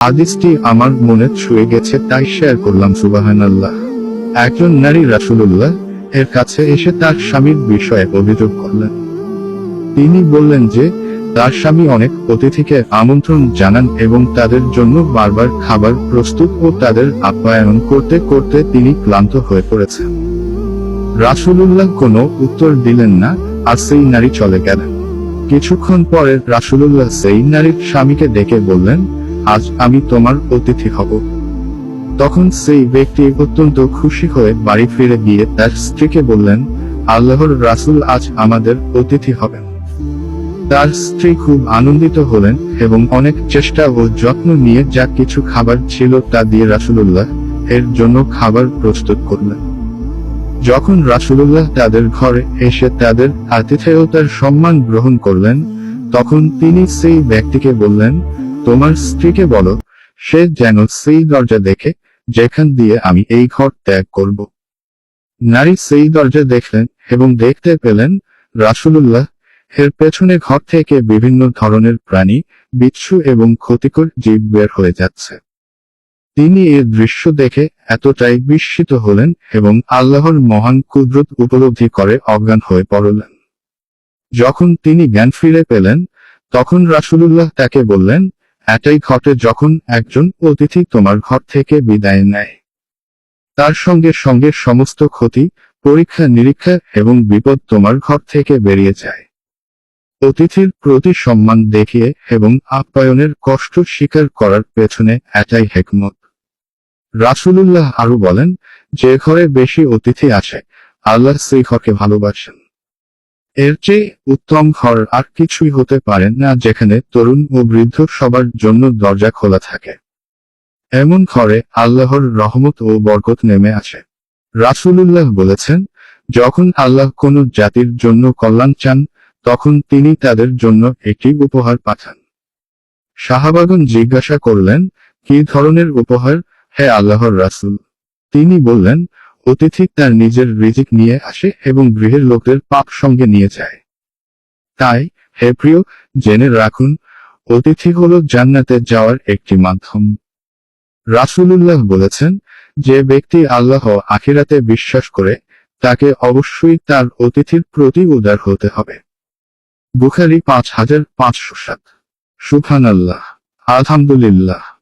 হাদিসটি আমার মনে ছুঁয়ে গেছে, তাই শেয়ার করলাম সুবাহান আল্লাহ একজন নারী রাসূলুল্লাহ এর কাছে এসে তার স্বামীর বিষয়ে অভিযোগ করলেন। তিনি বললেন যে, তার স্বামী অনেক অতিথিকে আমন্ত্রণ জানান এবং তাদের জন্য বারবার খাবার প্রস্তুত ও তাদের আপ্যায়ন করতে করতে তিনি ক্লান্ত হয়ে পড়েছেন। রাসূলুল্লাহ কোনো উত্তর দিলেন না, আর সেই নারী চলে গেলেন। কিছুক্ষণ পরে রাসূলুল্লাহ সেই নারীর স্বামীকে ডেকে বললেন আজ আমি তোমার অতিথি হব। তখন সেই ব্যক্তি অত্যন্ত খুশি হয়ে বাড়ি ফিরে গিয়ে তার স্ত্রীকে বললেন, আল্লাহর রাসূল আজ আমাদের অতিথি হবেন। তার স্ত্রী খুব আনন্দিত হলেন এবং অনেক চেষ্টা ও যত্ন নিয়ে যা কিছু খাবার ছিল তা দিয়ে রাসূলুল্লাহ এর জন্য খাবার প্রস্তুত করলেন। যখন রাসূলুল্লাহ তাদের ঘরে এসে তাদের আতিথেয়তার সম্মান গ্রহণ করলেন, তখন তিনি সেই ব্যক্তিকে বললেন তোমার স্ত্রীকে বলো, সে যেন সেই দরজা দেখে, যেখান দিয়ে আমি এই ঘর ত্যাগ করব। নারী সেই দরজা দেখলেন এবং দেখতে পেলেন রাসূলুল্লাহ। এর পেছনে ঘর থেকে বিভিন্ন ধরনের প্রাণী, বিচ্ছু এবং ক্ষতিকর জীব বের হয়ে যাচ্ছে। তিনি এর দৃশ্য দেখে এতটাই বিস্মিত হলেন এবং আল্লাহর মহান কুদরত উপলব্ধি করে অজ্ঞান হয়ে পড়লেন। যখন তিনি জ্ঞান ফিরে পেলেন, তখন রাসূলুল্লাহ তাকে বললেন এটাই ঘটে যখন একজন অতিথি তোমার ঘর থেকে বিদায় নেয়। তার সঙ্গে সঙ্গে সমস্ত ক্ষতি, পরীক্ষা নিরীক্ষা এবং বিপদ তোমার ঘর থেকে বেরিয়ে যায়। অতিথির প্রতি সম্মান দেখিয়ে এবং আপ্যায়নের কষ্ট স্বীকার করার পেছনে এটাই হেকমত। রাসূলুল্লাহ আরও বলেন, যে ঘরে বেশি অতিথি আছে, আল্লাহ সেই ঘরকে ভালোবাসেন। এর চেয়ে উত্তম ঘর আর কিছুই হতে পারে না যেখানে তরুণ ও বৃদ্ধ সবার জন্য দরজা খোলা থাকে। এমন ঘরে আল্লাহর রহমত ও বরকত নেমে আসে। রাসূলুল্লাহ বলেছেন, যখন আল্লাহ কোনো জাতির জন্য কল্যাণ চান, তখন তিনি তাদের জন্য একটি উপহার পাঠান। সাহাবাগন জিজ্ঞাসা করলেন, কি ধরনের উপহার, হে আল্লাহর রাসূল? তিনি বললেন অতিথি তার নিজের রিজিক নিয়ে আসে এবং গৃহের লোকদের পাপ সঙ্গে নিয়ে যায়। তাই, হে প্রিয়, জেনে রাখুন, অতিথি হলো জান্নাতে যাওয়ার একটি মাধ্যম। রাসূলুল্লাহ বলেছেন, যে ব্যক্তি আল্লাহ আখিরাতে বিশ্বাস করে, তাকে অবশ্যই তার অতিথির প্রতি উদার হতে হবে। বুখারি পাঁচ হাজার পাঁচশো সাত। সুফান আল্লাহ আলহামদুলিল্লাহ।